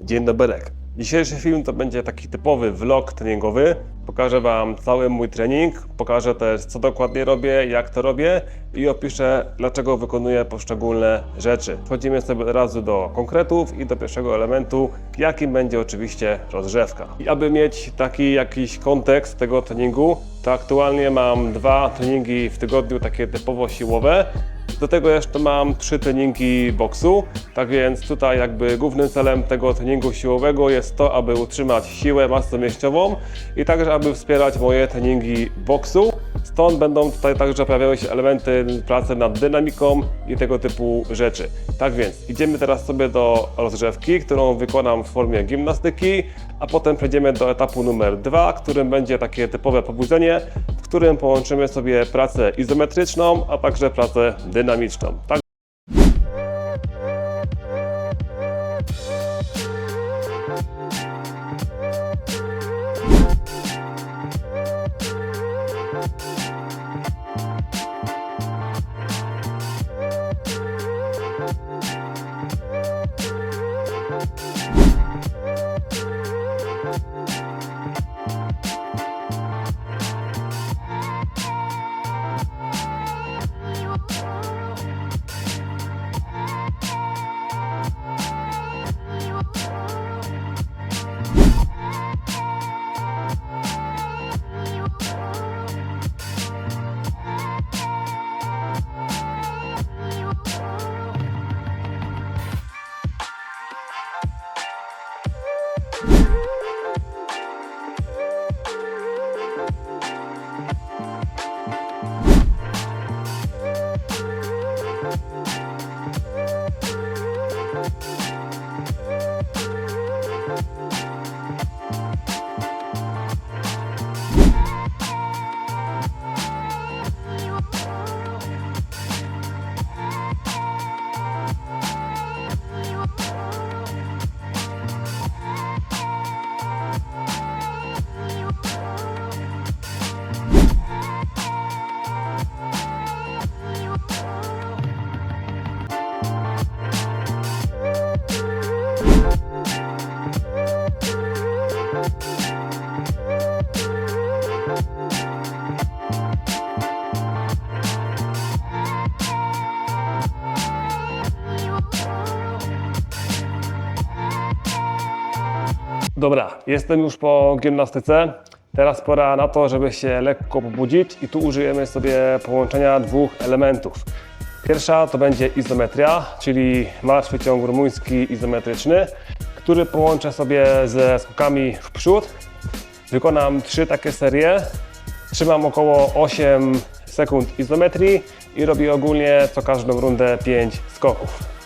Dzień doberek. Dzisiejszy film to będzie taki typowy vlog treningowy. Pokażę Wam cały mój trening, pokażę też co dokładnie robię, jak to robię i opiszę dlaczego wykonuję poszczególne rzeczy. Wchodzimy sobie od razu do konkretów i do pierwszego elementu, jakim będzie oczywiście rozgrzewka. I aby mieć taki jakiś kontekst tego treningu, to aktualnie mam dwa treningi w tygodniu takie typowo siłowe. Do tego jeszcze mam trzy treningi boksu, tak więc tutaj jakby głównym celem tego treningu siłowego jest to, aby utrzymać siłę, masę mięśniową i także aby wspierać moje treningi boksu. Stąd będą tutaj także pojawiały się elementy pracy nad dynamiką i tego typu rzeczy. Tak więc idziemy teraz sobie do rozgrzewki, którą wykonam w formie gimnastyki, a potem przejdziemy do etapu numer dwa, którym będzie takie typowe pobudzenie, w którym połączymy sobie pracę izometryczną, a także pracę dynamiczną. Tak Dobra, jestem już po gimnastyce. Teraz pora na to, żeby się lekko pobudzić i tu użyjemy sobie połączenia dwóch elementów. Pierwsza to będzie izometria, czyli martwy ciąg rumuński izometryczny, który połączę sobie ze skokami w przód. Wykonam trzy takie serie. Trzymam około 8 sekund izometrii i robię ogólnie co każdą rundę 5 skoków.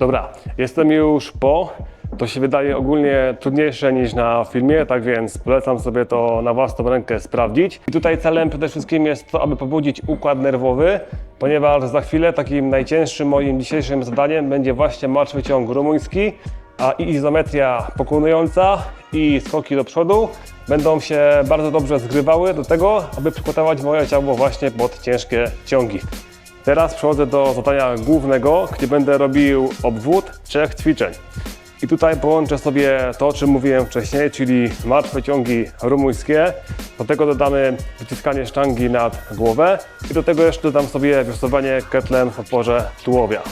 Dobra, jestem już po. To się wydaje ogólnie trudniejsze niż na filmie, tak więc polecam sobie to na własną rękę sprawdzić. I tutaj celem przede wszystkim jest to, aby pobudzić układ nerwowy, ponieważ za chwilę takim najcięższym moim dzisiejszym zadaniem będzie właśnie martwy ciąg rumuński, a i izometria pokonująca i skoki do przodu będą się bardzo dobrze zgrywały do tego, aby przygotować moje ciało właśnie pod ciężkie ciągi. Teraz przechodzę do zadania głównego, gdzie będę robił obwód trzech ćwiczeń. I tutaj połączę sobie to, o czym mówiłem wcześniej, czyli martwe ciągi rumuńskie. Do tego dodamy wyciskanie sztangi nad głowę i do tego jeszcze dodam sobie wiosłowanie ketlem w oporze tułowia.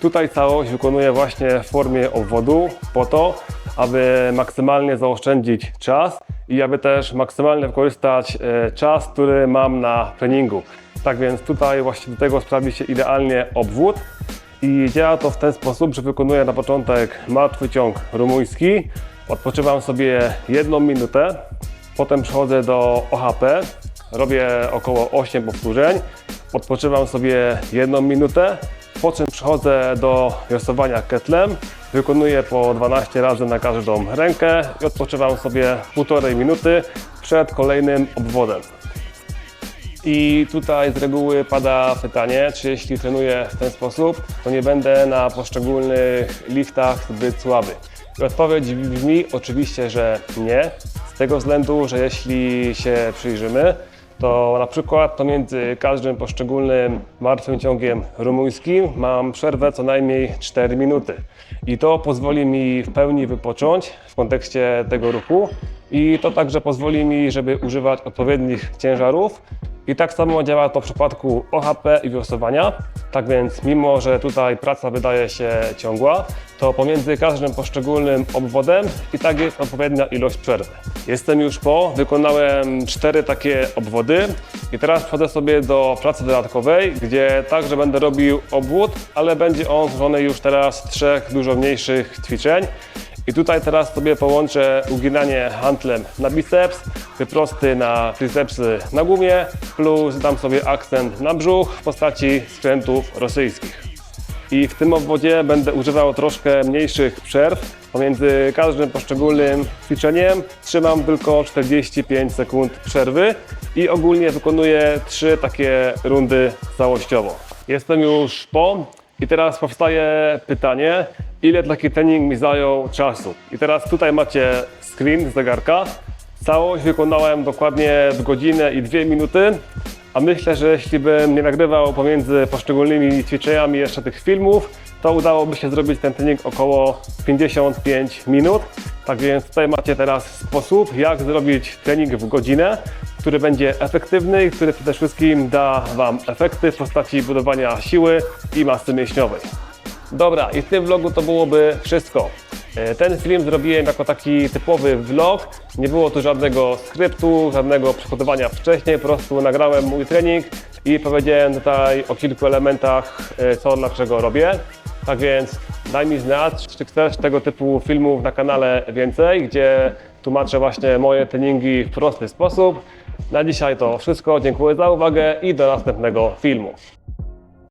Tutaj całość wykonuję właśnie w formie obwodu po to, aby maksymalnie zaoszczędzić czas i aby też maksymalnie wykorzystać e, czas, który mam na treningu. Tak więc tutaj właśnie do tego sprawdzi się idealnie obwód i działa to w ten sposób, że wykonuję na początek martwy ciąg rumuński, odpoczywam sobie jedną minutę, potem przechodzę do OHP, robię około 8 powtórzeń odpoczywam sobie jedną minutę, po czym przechodzę do rysowania ketlem. Wykonuję po 12 razy na każdą rękę i odpoczywam sobie półtorej minuty przed kolejnym obwodem. I tutaj z reguły pada pytanie, czy jeśli trenuję w ten sposób, to nie będę na poszczególnych liftach zbyt słaby. I odpowiedź brzmi oczywiście, że nie, z tego względu, że jeśli się przyjrzymy, to na przykład pomiędzy każdym poszczególnym martwym ciągiem rumuńskim mam przerwę co najmniej 4 minuty. I to pozwoli mi w pełni wypocząć w kontekście tego ruchu i to także pozwoli mi, żeby używać odpowiednich ciężarów i tak samo działa to w przypadku OHP i wiosłowania. Tak więc, mimo że tutaj praca wydaje się ciągła, to pomiędzy każdym poszczególnym obwodem i tak jest odpowiednia ilość przerwy. Jestem już po, wykonałem cztery takie obwody i teraz przechodzę sobie do pracy dodatkowej, gdzie także będę robił obwód, ale będzie on złożony już teraz z trzech dużo mniejszych ćwiczeń. I tutaj teraz sobie połączę uginanie handlem na biceps, wyprosty na tricepsy na gumie, plus dam sobie akcent na brzuch w postaci skrętów rosyjskich. I w tym obwodzie będę używał troszkę mniejszych przerw. Pomiędzy każdym poszczególnym ćwiczeniem trzymam tylko 45 sekund przerwy i ogólnie wykonuję trzy takie rundy całościowo. Jestem już po i teraz powstaje pytanie, ile taki trening mi zajął czasu. I teraz tutaj macie screen z zegarka. Całość wykonałem dokładnie w godzinę i dwie minuty. A myślę, że jeśli bym nie nagrywał pomiędzy poszczególnymi ćwiczeniami jeszcze tych filmów, to udałoby się zrobić ten trening około 55 minut. Tak więc tutaj macie teraz sposób, jak zrobić trening w godzinę, który będzie efektywny i który przede wszystkim da Wam efekty w postaci budowania siły i masy mięśniowej. Dobra, i w tym vlogu to byłoby wszystko. E, Ten film zrobiłem jako taki typowy vlog. Nie było tu żadnego skryptu, żadnego przygotowania wcześniej, po prostu nagrałem mój trening i powiedziałem tutaj o kilku elementach, e, co dlaczego robię. Tak więc daj mi znać, czy chcesz tego typu filmów na kanale więcej, gdzie tłumaczę właśnie moje treningi w prosty sposób. Na dzisiaj to wszystko. Dziękuję za uwagę i do następnego filmu.